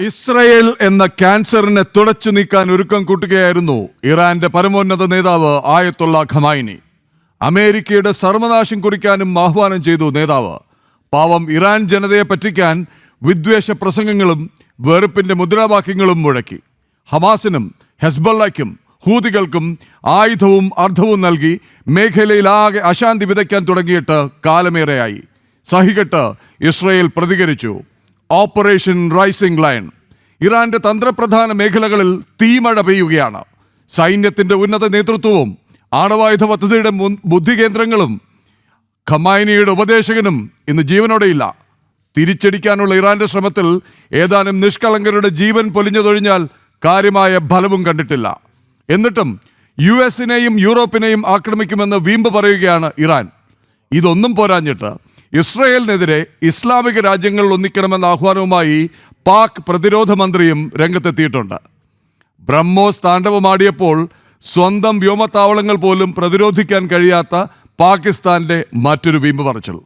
Israel എന്ന ക്യാൻസറിനെ തുടച്ചു നീക്കാൻ ഒരുക്കം കൂട്ടുകയായിരുന്നു ഇറാന്റെ പരമോന്നത നേതാവ് ആയത്തുള്ള ഖമായിനി അമേരിക്കയുടെ സർവനാശം കുറിക്കാനും ആഹ്വാനം ചെയ്തു നേതാവ്. പാവം ഇറാൻ ജനതയെ പറ്റിക്കാൻ വിദ്വേഷ പ്രസംഗങ്ങളും വെറുപ്പിന്റെ മുദ്രാവാക്യങ്ങളും മുഴക്കി. ഹമാസിനും ഹെസ്ബള്ളയ്ക്കും ഹൂതികൾക്കും ആയുധവും അർത്ഥവും നൽകി മേഖലയിലാകെ അശാന്തി വിതയ്ക്കാൻ തുടങ്ങിയിട്ട് കാലമേറെയായി. സഹികെട്ട് ഇസ്രയേൽ പ്രതികരിച്ചു. Operation rising lion. ഇറാന്റെ തന്ത്രപ്രധാന മേഖലകളിൽ തീമഴ പെയ്യുകയാണ്. സൈന്യത്തിന്റെ ഉന്നത നേതൃത്വവും ആണവായുധ പദ്ധതിയുടെ ബുദ്ധി കേന്ദ്രങ്ങളും ഖമായിനിയുടെ ഉപദേശകനും ഇന്ന് ജീവനോടെയില്ല. തിരിച്ചടിക്കാനുള്ള ഇറാന്റെ ശ്രമത്തിൽ ഏതാനും നിഷ്കളങ്കരുടെ ജീവൻ പൊലിഞ്ഞതൊഴിഞ്ഞാൽ കാര്യമായ ഫലവും കണ്ടിട്ടില്ല. എന്നിട്ടും യു എസിനെയും യൂറോപ്പിനെയും ആക്രമിക്കുമെന്ന് വീമ്പ് പറയുകയാണ് ഇറാൻ. ഇതൊന്നും പോരാഞ്ഞിട്ട്. ഇസ്രയേലിനെതിരെ ഇസ്ലാമിക രാജ്യങ്ങൾ ഒന്നിക്കണമെന്ന ആഹ്വാനവുമായി പാക് പ്രതിരോധ മന്ത്രിയും രംഗത്തെത്തിയിട്ടുണ്ട്. ബ്രഹ്മോസ് താണ്ഡവമാടിയപ്പോൾ സ്വന്തം വ്യോമത്താവളങ്ങൾ പോലും പ്രതിരോധിക്കാൻ കഴിയാത്ത പാകിസ്ഥാന്റെ മറ്റൊരു വീമ്പ് പറച്ചിൽ.